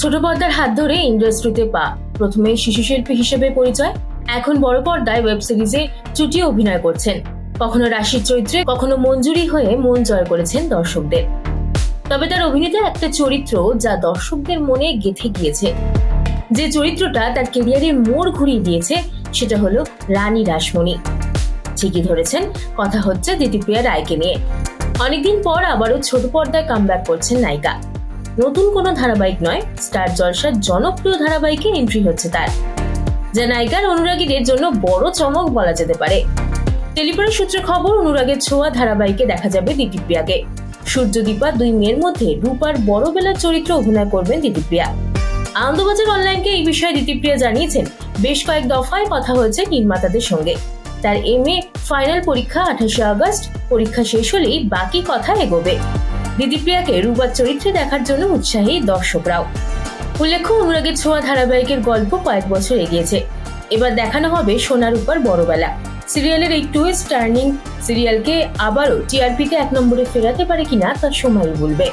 ছোট পর্দার হাত ধরে ইন্ডাস্ট্রিতে পা। প্রথমে শিশু শিল্পী হিসেবে পরিচয়, এখন বড় পর্দায় ওয়েব সিরিজে চুটিয়ে অভিনয় করছেন। কখনো রাশির চরিত্রে, কখনো মঞ্জুরি হয়ে মন জয় করেছেন দর্শকদের। তবে তার অভিনীত একটা চরিত্র যা দর্শকদের মনে গেঁথে গিয়েছে। যে চরিত্রটা তার কেরিয়ারের মোড় ঘুরিয়ে দিয়েছে, সেটা হলো রানী রাসমণি। ঠিকই ধরেছেন, কথা হচ্ছে দিতিপ্রিয়া রায়কে নিয়ে। অনেকদিন পর আবারও ছোট পর্দায় কামব্যাক করছেন নায়িকা। নতুন কোনো ধারাবাহিক নয়, স্টার জলসার জনপ্রিয় ধারাবাহিকে এন্ট্রি হচ্ছে তার, যা নায়িকার অনুরাগীদের জন্য বড় চমক বলা যেতে পারে। টেলিপাড়ার সূত্রে খবর, অনুরাগের ছোঁয়া ধারাবাহিকে দেখা যাবে দিতিপ্রিয়াকে সূর্যদীপা দুই মেয়ের মধ্যে রূপার বড়বেলার চরিত্র অভিনয় করবেন দিতিপ্রিয়া আনন্দবাজার অনলাইনকে এই বিষয়ে দিতিপ্রিয়া জানিয়েছেন, বেশ কয়েক দফায় কথা হয়েছে নির্মাতাদের সঙ্গে। তার এম ফাইনাল পরীক্ষা আঠাশে আগস্ট, পরীক্ষা শেষ হলেই বাকি কথা এগোবে। দিদিপ্রিয়াকে রুবার চরিত্রে দেখার জন্য উৎসাহী দর্শকরাও। উল্লেখ্য, অনুরাগের ছোঁয়া ধারাবাহিকের গল্প কয়েক বছর এগিয়েছে। এবার দেখানো হবে সোনার রূপার বড়বেলা। সিরিয়ালের এই টুইস্ট টার্নিং সিরিয়ালকে আবারও টিআরপিতে এক নম্বরে ফেরাতে পারে কিনা তার সময় বলবে।